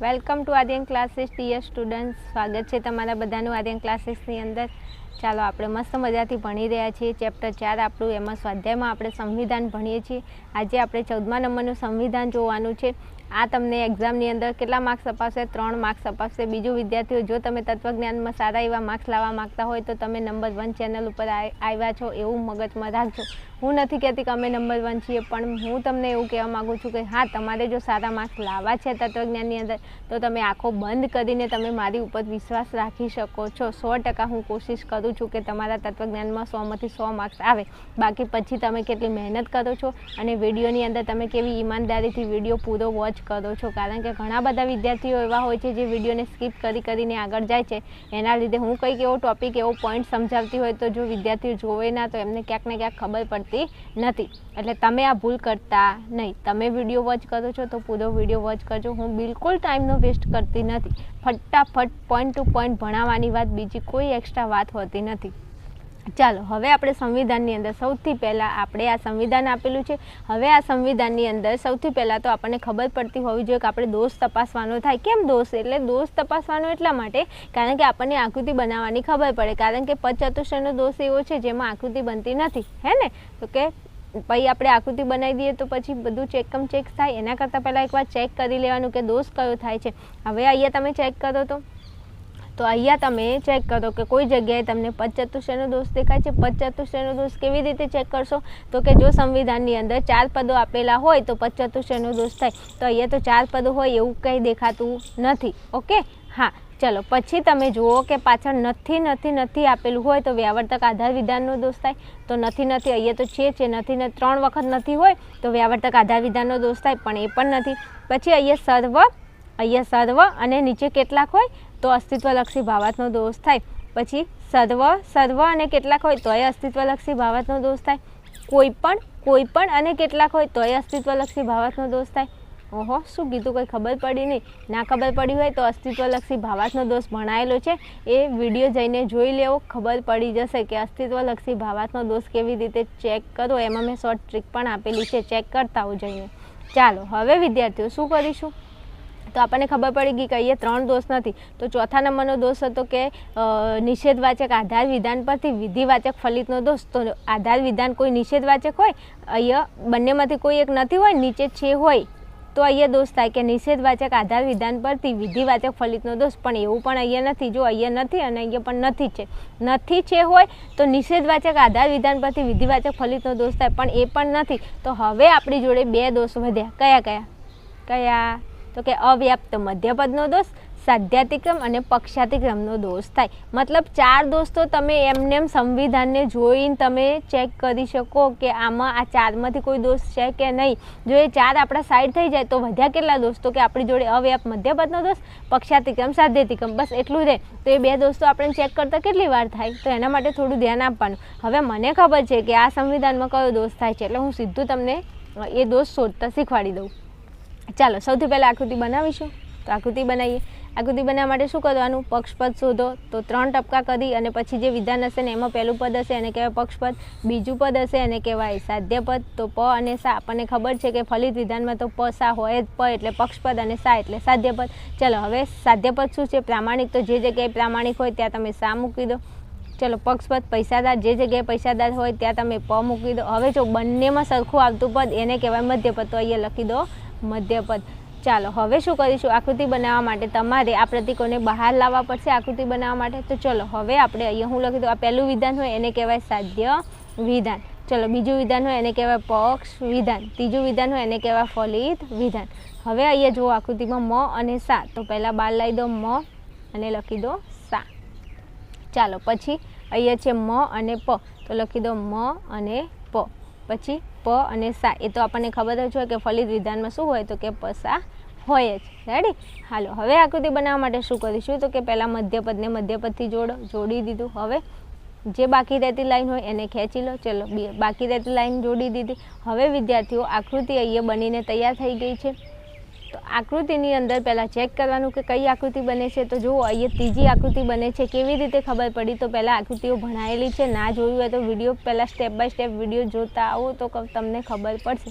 Welcome to Aryan classes dear student સ્વાગત છે તમારા બધાનું આર્યન ક્લાસીસની અંદર. ચાલો, આપણે મસ્ત મજાથી ભણી રહ્યા છીએ. ચેપ્ટર ચાર આપણું, એમાં સ્વાધ્યાયમાં આપણે સંવિધાન ભણીએ છીએ. આજે આપણે ચૌદમા નંબરનું સંવિધાન જોવાનું છે. આ તમને એક્ઝામની અંદર કેટલા માર્ક્સ અપાવશે ત્રણ માર્ક્સ અપાવશે બીજું વિદ્યાર્થીઓ, જો તમે તત્વજ્ઞાનમાં સારા એવા માર્ક્સ લાવવા માગતા હોય, તો તમે નંબર વન ચેનલ ઉપર આવ્યા છો એવું મગજમાં રાખજો. હું નથી કહેતી કે અમે નંબર વન છીએ, પણ હું તમને એવું કહેવા માગું છું કે હા, તમારે જો સારા માર્ક્સ લાવવા છે તત્વજ્ઞાનની અંદર, તો તમે આંખો બંધ કરીને તમે મારી ઉપર વિશ્વાસ રાખી શકો છો. સો ટકા હું કોશિશ કરું છું કે તમારા તત્વજ્ઞાનમાં સોમાંથી સો માર્ક્સ આવે. બાકી પછી તમે કેટલી મહેનત કરો છો અને વિડીયોની અંદર તમે કેવી ઈમાનદારીથી વીડિયો પૂરો વોચ કરો છો. કારણ કે ઘણા બધા વિદ્યાર્થીઓ એવા હોય છે જે વિડીયોને સ્કીપ કરી કરીને આગળ જાય છે. એના લીધે હું કંઈક એવો ટોપિક એવો પોઈન્ટ સમજાવતી હોય તો જો વિદ્યાર્થીઓ જોવે ના તો એમને ક્યાંક ને ક્યાંક ખબર પડતી નથી. એટલે તમે આ ભૂલ કરતા નહીં. તમે વીડિયો વોચ કરો છો તો પૂરો વીડિયો વોચ કરજો. હું બિલકુલ ટાઈમનો વેસ્ટ કરતી નથી. ફટાફટ પોઈન્ટ ટુ પોઈન્ટ ભણાવવાની વાત બીજી કોઈ એક્સ્ટ્રા વાત હોતી નથી. ચાલો, હવે આપણે સંવિધાનની અંદર સૌથી પહેલાં આપણે આ સંવિધાન આપેલું છે. હવે આ સંવિધાનની અંદર સૌથી પહેલાં તો આપણને ખબર પડતી હોવી જોઈએ કે આપણે દોષ તપાસવાનો થાય. કેમ દોષ? એટલે દોષ તપાસવાનો એટલા માટે કારણ કે આપણને આકૃતિ બનાવવાની ખબર પડે. કારણ કે પચતુષ્યનો દોષ એવો છે જેમાં આકૃતિ બનતી નથી. હે ને? તો કે પછી આપણે આકૃતિ બનાવી દઈએ તો પછી બધું ચેકમ ચેક થાય. એના કરતાં પહેલાં એકવાર ચેક કરી લેવાનું કે દોષ કયો થાય છે. હવે અહીંયા તમે ચેક કરો તો? તો અહીંયા તમે ચેક કરો કે કોઈ જગ્યાએ તમને પચતુષ્યનો દોષ દેખાય છે. પચતુષ્યનો દોષ કેવી રીતે ચેક કરશો? તો કે જો સંવિધાનની અંદર ચાર પદો આપેલા હોય તો પચતુષ્યનો દોષ થાય. તો અહીંયા તો ચાર પદો હોય એવું કંઈ દેખાતું નથી. ઓકે? હા, ચલો. પછી તમે જુઓ કે પાછળ નથી નથી નથી આપેલું હોય તો વ્યાવર્તક આધાર વિધાનનો દોષ થાય. તો નથી નથી અહીંયા તો છે છે. નથી ને ત્રણ વખત નથી હોય તો વ્યાવર્તક આધાર વિધાનનો દોષ થાય, પણ એ પણ નથી. પછી અહીંયા સર્વ અહીંયા સર્વ અને નીચે કેટલાક હોય? તો અસ્તિત્વલક્ષી ભાવાતનો દોષ થાય. પછી સર્વ સર્વ અને કેટલાક હોય તોય અસ્તિત્વલક્ષી ભાવાતનો દોષ થાય. કોઈ પણ કોઈ પણ અને કેટલાક હોય તોય અસ્તિત્વલક્ષી ભાવાતનો દોષ થાય. ઓહો, શું કીધું? કંઈ ખબર પડી નહીં. ના ખબર પડી હોય તો અસ્તિત્વલક્ષી ભાવાતનો દોષ ભણાયેલો છે. એ વીડિયો જઈને જોઈ લેવો. ખબર પડી જશે કે અસ્તિત્વલક્ષી ભાવાતનો દોષ કેવી રીતે ચેક કરો એમાં મેં શોર્ટ ટ્રીક પણ આપેલી છે. ચેક કરતા હોઉં જઈને ચાલો, હવે વિદ્યાર્થીઓ શું કરીશું? તો આપણને ખબર પડી ગઈ કે અહીંયા ત્રણ દોષ નથી. તો ચોથા નંબરનો દોષ હતો કે નિષેધવાચક આધાર વિધાન પરથી વિધિવાચક ફલિતનો દોષ. તો આધાર વિધાન કોઈ નિષેધવાચક હોય, અહીંયા બંનેમાંથી કોઈ એક નથી હોય, નીચે છે હોય, તો અહીંયા દોષ થાય કે નિષેધવાચક આધાર વિધાન પરથી વિધિવાચક ફલિતનો દોષ. પણ એવું પણ અહીંયા નથી. જો અહીંયા નથી અને અહીંયા પણ નથી છે. નથી છે હોય, તો નિષેધવાચક આધાર વિધાન પરથી વિધિવાચક ફલિતનો દોષ થાય, પણ એ પણ નથી. તો હવે આપણી જોડે બે દોષ વધ્યા. કયા કયા? કયા? તો કે અવ્યાપ્ત મધ્યપદનો દોષ, સાધ્યાતિક્રમ અને પક્ષાતિક્રમનો દોષ થાય. મતલબ ચાર દોષ તો તમે એમનેમ સંવિધાનને જોઈને તમે ચેક કરી શકો કે આમાં આ ચારમાંથી કોઈ દોષ છે કે નહીં. જો એ ચાર આપણા સાઈડ થઈ જાય તો વધ્યા કેટલા દોષ? તો કે આપણી જોડે અવ્યાપ મધ્યપદનો દોષ, પક્ષાતિક્રમ, સાધ્યાતિક્રમ, બસ એટલું રહે તો એ બે દોષ તો આપણે ચેક કરતાં કેટલી વાર થાય? તો એના માટે થોડું ધ્યાન આપવાનું. હવે મને ખબર છે કે આ સંવિધાનમાં કયો દોષ થાય છે, એટલે હું સીધું તમને એ દોષ શોધતા શીખવાડી દઉં. ચાલો, સૌથી પહેલાં આકૃતિ બનાવીશું. તો આકૃતિ બનાવીએ. આકૃતિ બનાવવા માટે શું કરવાનું? પક્ષપદ શોધો. તો ત્રણ ટપકા કરી અને પછી જે વિધાન હશે ને, એમાં પહેલું પદ હશે, એને કહેવાય પક્ષપદ. બીજું પદ હશે, એને કહેવાય સાધ્યપદ. તો પ અને સા, આપણને ખબર છે કે ફલિત વિધાનમાં તો પ, સા હોય જ પ એટલે પક્ષપદ અને સા એટલે સાધ્યપદ. ચલો, હવે સાધ્યપદ શું છે? પ્રામાણિક તો જે જગ્યાએ પ્રામાણિક હોય ત્યાં તમે સા મૂકી દો. ચલો પક્ષપદ પૈસાદાર, જે જગ્યાએ પૈસાદાર હોય ત્યાં તમે પ મૂકી દો. હવે જો બંનેમાં સરખું આવતું પદ, એને કહેવાય મધ્યપદ. તો અહીંયા લખી દો, મધ્યપદ. ચાલો, હવે શું કરીશું? આકૃતિ બનાવવા માટે તમારે આ પ્રતિકોને બહાર લાવવા પડશે આકૃતિ બનાવવા માટે. તો ચલો, હવે આપણે અહીંયા હું લખી દઉં. આ પહેલું વિધાન હોય, એને કહેવાય સાધ્ય વિધાન. ચલો, બીજું વિધાન હોય, એને કહેવાય પક્ષ વિધાન. ત્રીજું વિધાન હોય, એને કહેવાય ફલિત વિધાન. હવે અહીંયા જુઓ આકૃતિમાં મ અને સા. તો પહેલાં બાર લાવી દો, મ, અને લખી દો ચાલો, પછી અહીંયા છે મ અને પ. તો લખી દો મ અને પ. પછી પ અને સા. એ તો આપણને ખબર જ હોય કે ફલિત વિધાનમાં શું હોય તો કે પસા હોય જ. રેડી હાલો, હવે આકૃતિ બનાવવા માટે શું કરીશું તો કે પહેલાં મધ્યપદને મધ્યપદથી જોડો, જોડી દીધું. હવે જે બાકી રહેતી લાઈન હોય એને ખેંચી લો. ચલો બાકી રહેતી લાઈન જોડી દીધી. હવે વિદ્યાર્થીઓ, આકૃતિ અહીંયા બનીને તૈયાર થઈ ગઈ છે. તો આકૃતિની અંદર પહેલાં ચેક કરવાનું કે કઈ આકૃતિ બને છે. તો જુઓ, અહીંયા ત્રીજી આકૃતિ બને છે. કેવી રીતે ખબર પડી? તો પહેલાં આકૃતિઓ ભણાયેલી છે. ના જોયું હોય તો વીડિયો પહેલાં સ્ટેપ બાય સ્ટેપ વીડિયો જોતા આવો તો તમને ખબર પડશે.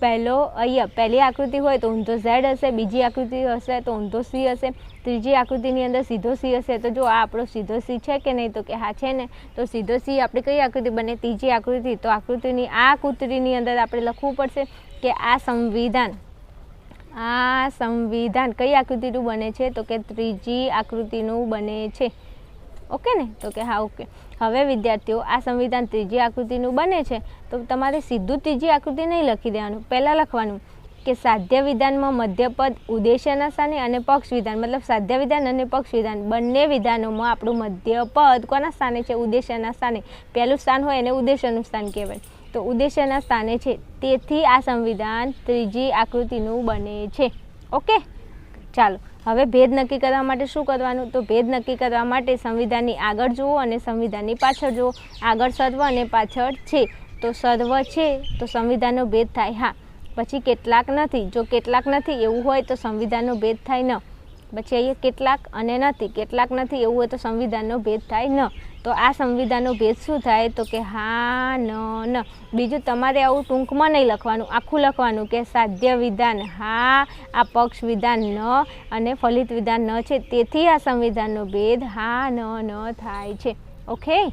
પહેલો, અહીંયા પહેલી આકૃતિ હોય તો ઊંધો ઝેડ હશે. બીજી આકૃતિ હશે તો ઊંધો સી હશે. ત્રીજી આકૃતિની અંદર સીધો સી હશે. તો જો આ આપણો સીધો સી છે કે નહીં? તો કે હા, છે ને. તો સીધો સી આપણે કઈ આકૃતિ બને? ત્રીજી આકૃતિ. તો આકૃતિની આ આકૃતિની અંદર આપણે લખવું પડશે કે આ સંવિધાન આ સંવિધાન કઈ આકૃતિનું બને છે? તો કે ત્રીજી આકૃતિનું બને છે. ઓકે ને? તો કે હા, ઓકે. હવે વિદ્યાર્થીઓ, આ સંવિધાન ત્રીજી આકૃતિનું બને છે. તો તમારે સીધું ત્રીજી આકૃતિ નહીં લખી દેવાનું. પહેલાં લખવાનું કે સાધ્ય વિધાનમાં મધ્યપદ ઉદ્દેશ્યના સ્થાને અને પક્ષ વિધાન. મતલબ સાધ્ય વિધાન અને પક્ષ વિધાન. બંને વિધાનોમાં આપણું મધ્યપદ કોના સ્થાને છે? ઉદ્દેશ્યના સ્થાને પહેલું સ્થાન હોય એને ઉદ્દેશ્યનું સ્થાન કહેવાય. તો ઉદ્દેશ્યના સ્થાને છે. તેથી આ સંવિધાન ત્રીજી આકૃતિનું બને છે. ઓકે? ચાલો, હવે ભેદ નક્કી કરવા માટે શું કરવાનું? તો ભેદ નક્કી કરવા માટે સંવિધાનની આગળ જુઓ અને સંવિધાનની પાછળ જુઓ. આગળ સર્વ અને પાછળ છે. તો સર્વ છે, તો સંવિધાનનો ભેદ થાય. હા, પછી કેટલાક નથી. જો કેટલાક નથી એવું હોય તો સંવિધાનનો ભેદ થાય ન. પછી અહીંયા કેટલાક અને નથી, કેટલાક નથી, એવું હોય તો સંવિધાનનો ભેદ થાય ન. તો આ સંવિધાનનો ભેદ શું થાય? તો કે હા, ન ન. બીજું તમારે આવું ટૂંકમાં નહીં લખવાનું, આખું લખવાનું કે સાધ્ય વિધાન હા, આ પક્ષ વિધાન ન અને ફલિત વિધાન ન છે. તેથી આ સંવિધાનનો ભેદ હા, ન ન થાય છે. ઓકે?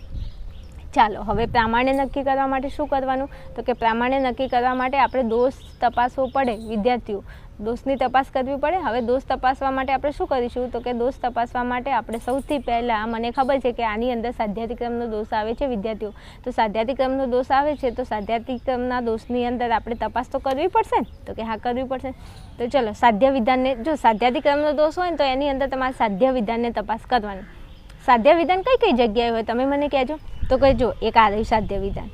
ચાલો, હવે પ્રામાણ્ય નક્કી કરવા માટે શું કરવાનું? તો કે પ્રામાણ્ય નક્કી કરવા માટે આપણે દોષ તપાસવો પડે, વિદ્યાર્થીઓ. દોષની તપાસ કરવી પડે. હવે દોષ તપાસવા માટે આપણે શું કરીશું? તો કે દોષ તપાસવા માટે આપણે સૌથી પહેલાં મને ખબર છે કે આની અંદર સાધ્યાતિક્રમનો દોષ આવે છે વિદ્યાર્થીઓ. તો સાધ્યાતિક્રમનો દોષ આવે છે તો સાધ્યાતિક્રમના દોષની અંદર આપણે તપાસ તો કરવી પડશે તો કે હા, કરવી પડશે. તો ચલો સાધ્ય વિધાનને જો સાધ્યાતિક્રમનો દોષ હોય ને, તો એની અંદર તમારે સાધ્ય વિધાનને તપાસ કરવાની. સાધ્ય વિધાન કઈ કઈ જગ્યાએ હોય? તમે મને કહેજો. તો કહેજો, એક આ રહ્યું સાધ્ય વિધાન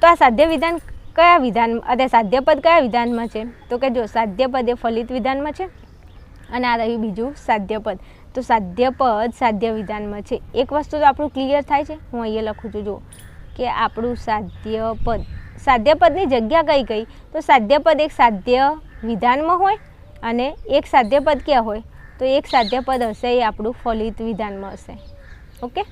તો આ સાધ્ય વિધાન કયા વિધાન, અરે સાધ્યપદ કયા વિધાનમાં છે? તો કે જો સાધ્યપદ એ ફલિત વિધાનમાં છે અને આ રહ્યું બીજું સાધ્યપદ. તો સાધ્યપદ સાધ્ય વિધાનમાં છે. એક વસ્તુ તો આપણું ક્લિયર થાય છે. હું અહીંયા લખું છું જો કે આપણું સાધ્યપદ. સાધ્યપદની જગ્યા કઈ કઈ? તો સાધ્યપદ એક સાધ્ય વિધાનમાં હોય અને એક સાધ્યપદ ક્યાં હોય? તો એક સાધ્યપદ હશે એ આપણું ફલિત વિધાનમાં હશે. ઓકે?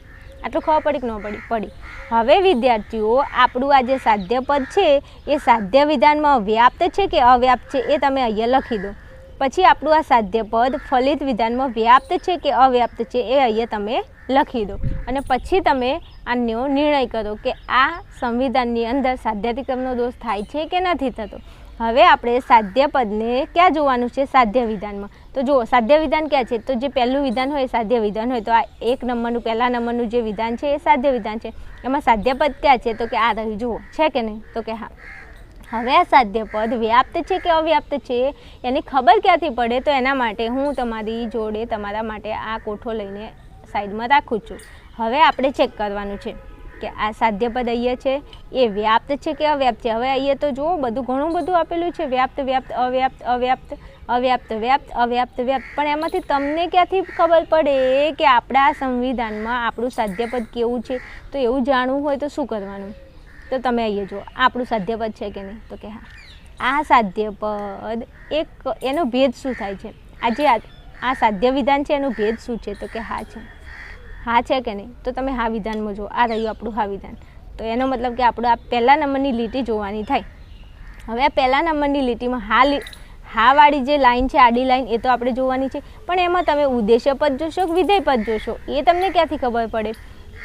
આટલું ખબર પડી કે ન પડી? પડી. હવે વિદ્યાર્થીઓ, આપણું આ જે સાધ્યપદ છે, એ સાધ્ય વિધાનમાં વ્યાપ્ત છે કે અવ્યાપ્ત છે એ તમે અહીંયા લખી દો. પછી આપણું આ સાધ્યપદ ફલિત વિધાનમાં વ્યાપ્ત છે કે અવ્યાપ્ત છે એ અહીંયા તમે લખી દો. અને પછી તમે આનો નિર્ણય કરો કે આ સંવિધાનની અંદર સાધ્યાતિક્રમનો દોષ થાય છે કે નથી થતો. હવે આપણે સાધ્યપદને ક્યાં જોવાનું છે? સાધ્ય વિધાનમાં. તો જુઓ, સાધ્ય વિધાન ક્યાં છે? તો જે પહેલું વિધાન હોય સાધ્ય વિધાન હોય. તો આ એક નંબરનું, પહેલા નંબરનું જે વિધાન છે એ સાધ્ય વિધાન છે. એમાં સાધ્યપદ ક્યાં છે? તો કે આ રહ્યું, જુઓ, છે કે નહીં? તો કે હા. હવે આ સાધ્યપદ વ્યાપ્ત છે કે અવ્યાપ્ત છે, એની ખબર ક્યાંથી પડે? તો એના માટે હું તમારી જોડે તમારા માટે આ કોઠો લઈને સાઈડમાં રાખું છું. હવે આપણે ચેક કરવાનું છે કે આ સાધ્યપદ અહીંયા છે, એ વ્યાપ્ત છે કે અવ્યાપ્ત છે? હવે અહીંયા તો જુઓ, બધું ઘણું બધું આપેલું છે. વ્યાપ્ત વ્યાપ્ત, અવ્યાપ્ત અવ્યાપ્ત. અવ્યાપ્ત, વ્યાપ્ત અવ્યાપ્ત, વ્યાપ્ત. પણ એમાંથી તમને ક્યાંથી ખબર પડે કે આપણા સંવિધાનમાં આપણું સાધ્યપદ કેવું છે? તો એવું જાણવું હોય તો શું કરવાનું? તો તમે અહીંયા જુઓ, આપણું સાધ્યપદ છે કે નહીં? તો કે હા. આ સાધ્યપદ એક, એનો ભેદ શું થાય છે? આ આ સાધ્ય વિધાન છે, એનો ભેદ શું છે? તો કે હા છે. હા છે કે નહીં? તો તમે હા વિધાનમાં જુઓ. આ રહ્યું આપણું હા વિધાન. તો એનો મતલબ કે આપણે આ પહેલા નંબરની લીટી જોવાની થાય. હવે આ પહેલા નંબરની લીટીમાં હા લી હાવાળી જે લાઈન છે, આડી લાઈન, એ તો આપણે જોવાની છે. પણ એમાં તમે ઉદ્દેશ્ય પદ જોશો કે વિધેય પદ જોશો? એ તમને ક્યાંથી ખબર પડે?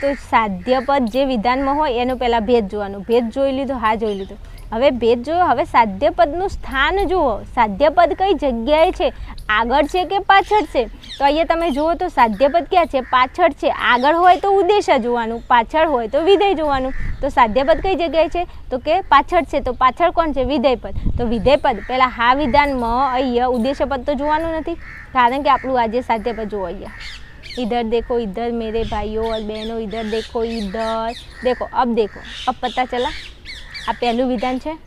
તો સાધ્ય પદ જે વિધાનમાં હોય, એનો પહેલાં ભેદ જોવાનો. ભેદ જોઈ લીધો, હા જોઈ લીધો. હવે ભેદ જોયો હવે સાધ્ય પદનું સ્થાન જુઓ સાધ્ય પદ કઈ જગ્યાએ છે આગળ છે કે પાછળ છે તો અહીંયા તમે જુઓ તો સાધ્ય પદ ક્યાં છે પાછળ છે આગળ હોય તો ઉદ્દેશ્ય જોવાનું પાછળ હોય તો વિધેય જોવાનું તો સાધ્ય પદ કઈ જગ્યાએ છે તો કે પાછળ છે તો પાછળ કોણ છે વિધેય પદ તો વિધેય પદ પહેલાં હા વિધાનમાં અહીંયા ઉદ્દેશ્ય પદ તો જોવાનું નથી કારણ કે આપણું આજે સાધ્ય પદ જુઓ અહીંયા इधर देखो इधर मेरे भाइयों और बहनों इधर देखो इधर देखो अब देखो अब पता चला આ પહેલું વિધાન છે?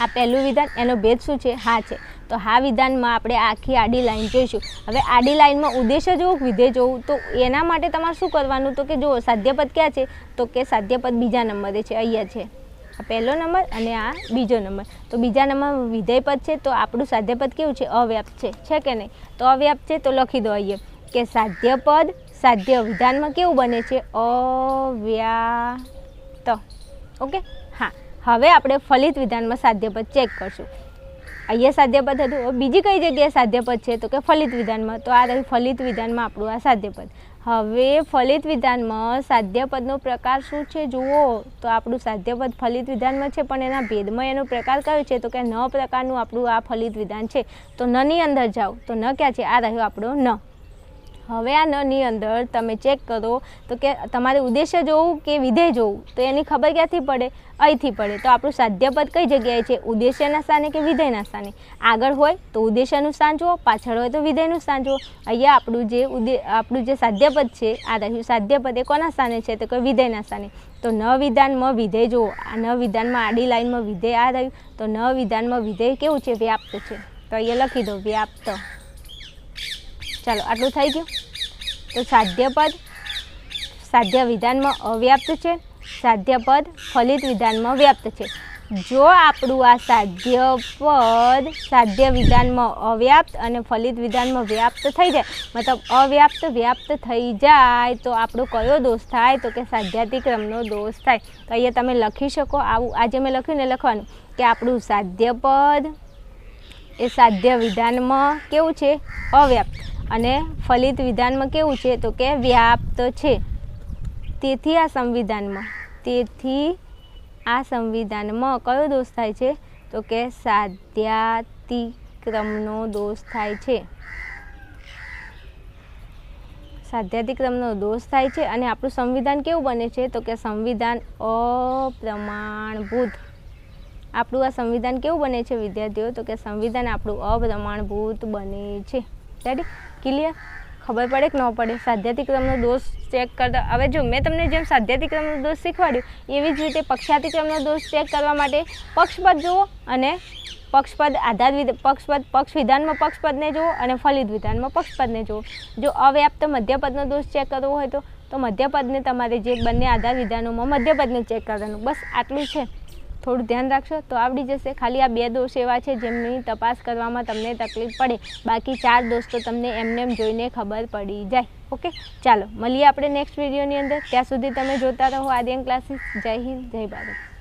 આ પહેલું વિધાન, એનો ભેદ શું છે? હા છે. તો હા વિધાનમાં આપણે આખી આડી લાઈન જોઈશું. હવે આડી લાઈનમાં ઉદ્દેશ્ય જોવું વિધેય જોવું તો એના માટે તમારે શું કરવાનું? તો કે જુઓ, સાધ્યપદ ક્યાં છે? તો કે સાધ્યપદ બીજા નંબરે છે, અહીંયા છે. આ પહેલો નંબર અને આ બીજો નંબર. તો બીજા નંબર વિધેયપદ છે, તો આપણું સાધ્યપદ કેવું છે? અવ્યાપ્ત છે. છે કે નહીં? તો અવ્યાપ્ત છે, તો લખી દો અહીંયા કે સાધ્યપદ સાધ્ય વિધાનમાં કેવું બને છે? અવ્યાપ્ત. ઓકે? હા, હવે આપણે ફલિત વિધાનમાં સાધ્યપદ ચેક કરશું. અહીંયા સાધ્યપદ હતું. બીજી કઈ જગ્યાએ સાધ્યપદ છે? તો કે ફલિત વિધાનમાં. તો આ રહ્યું ફલિત વિધાનમાં આપણું આ સાધ્યપદ. હવે ફલિત વિધાનમાં સાધ્યપદનો પ્રકાર શું છે? જુઓ. તો આપણું સાધ્યપદ ફલિત વિધાનમાં છે, પણ એના ભેદમાં એનો પ્રકાર કયો છે? તો કે ન પ્રકારનું આપણું આ ફલિત વિધાન છે. તો નની અંદર જાઓ. તો ન ક્યાં છે? આ રહ્યો આપણો ન. હવે આ નની અંદર તમે ચેક કરો તો કે તમારે ઉદ્દેશ્ય જોવું કે વિધેય જોવું? તો એની ખબર ક્યાંથી પડે? અહીંથી પડે. તો આપણું સાધ્યપદ કઈ જગ્યાએ છે? ઉદ્દેશ્યના સ્થાને કે વિધેયના સ્થાને? આગળ હોય તો ઉદ્દેશ્યનું સ્થાન જુઓ, પાછળ હોય તો વિધેયનું સ્થાન જુઓ. અહીંયા આપણું જે ઉદ્દે, આપણું જે સાધ્યપદ છે, આ રહ્યું સાધ્યપદ એ કોના સ્થાને છે? તો કે વિધેયના સ્થાને. તો ન વિધાનમાં વિધેય જુઓ. આ ન વિધાનમાં આડી લાઇનમાં વિધેય આ રહ્યું. તો ન વિધાનમાં વિધેય કેવું છે? વ્યાપ્ત છે. તો અહીંયા લખી દો, વ્યાપ્ત. ચાલો, આટલું થઈ ગયું. તો સાધ્યપદ સાધ્ય વિધાનમાં અવ્યાપ્ત છે. સાધ્યપદ ફલિત વિધાનમાં વ્યાપ્ત છે. જો આપણું આ સાધ્યપદ સાધ્ય વિધાનમાં અવ્યાપ્ત અને ફલિત વિધાનમાં વ્યાપ્ત થઈ જાય, મતલબ અવ્યાપ્ત વ્યાપ્ત થઈ જાય, તો આપણો કયો દોષ થાય? તો કે સાધ્યાતિક્રમનો દોષ થાય. તો અહીંયા તમે લખી શકો. આવું આજે મેં લખ્યું ને લખવાનું, કે આપણું સાધ્યપદ એ સાધ્ય વિધાનમાં કેવું છે? અવ્યાપ્ત. અને ફલિત વિધાનમાં કેવું છે? તો કે વ્યાપ્ત છે. તેથી આ સંવિધાનમાં. તેથી આ સંવિધાનમાં કયો દોષ થાય છે? તો કે સાધ્યાતિક્રમનો દોષ થાય છે. સાધ્યાતિક્રમનો દોષ થાય છે. અને આપણું સંવિધાન કેવું બને છે? તો કે સંવિધાન અપ્રમાણભૂત. આપણું આ સંવિધાન કેવું બને છે વિદ્યાર્થીઓ? તો કે સંવિધાન આપણું અપ્રમાણભૂત બને છે. રેડી ક્લિયર ખબર પડે કે ન પડે? સાધ્યાતિક્રમનો દોષ ચેક કરતા, હવે જો મેં તમને જેમ સાધ્યાતિક્રમનો દોષ શીખવાડ્યું, એવી જ રીતે પક્ષાતિક્રમનો દોષ ચેક કરવા માટે પક્ષપદ જુઓ અને પક્ષપદ આધાર પક્ષપદ પક્ષ વિધાનમાં પક્ષપદને જુઓ અને ફલિત વિધાનમાં પક્ષપદને જુઓ. જો અવ્યાપ્ત મધ્યપદનો દોષ ચેક કરવો હોય તો તો મધ્યપદને તમારે જે બંને આધાર વિધાનોમાં મધ્યપદને ચેક કરવાનું. બસ આટલું છે. થોડું ધ્યાન રાખશો તો આવડી જશે. ખાલી આ બે દોષ એવા છે જેમની તપાસ કરવામાં તમને તકલીફ પડે. બાકી ચાર દોષ તો તમને એમને જોઈને ખબર પડી જાય. ઓકે? ચાલો, મળીએ આપણે નેક્સ્ટ વિડીયોની અંદર. ત્યાં સુધી તમે જોતા રહો આર્યન ક્લાસીસ જય હિન્દ, જય ભારત.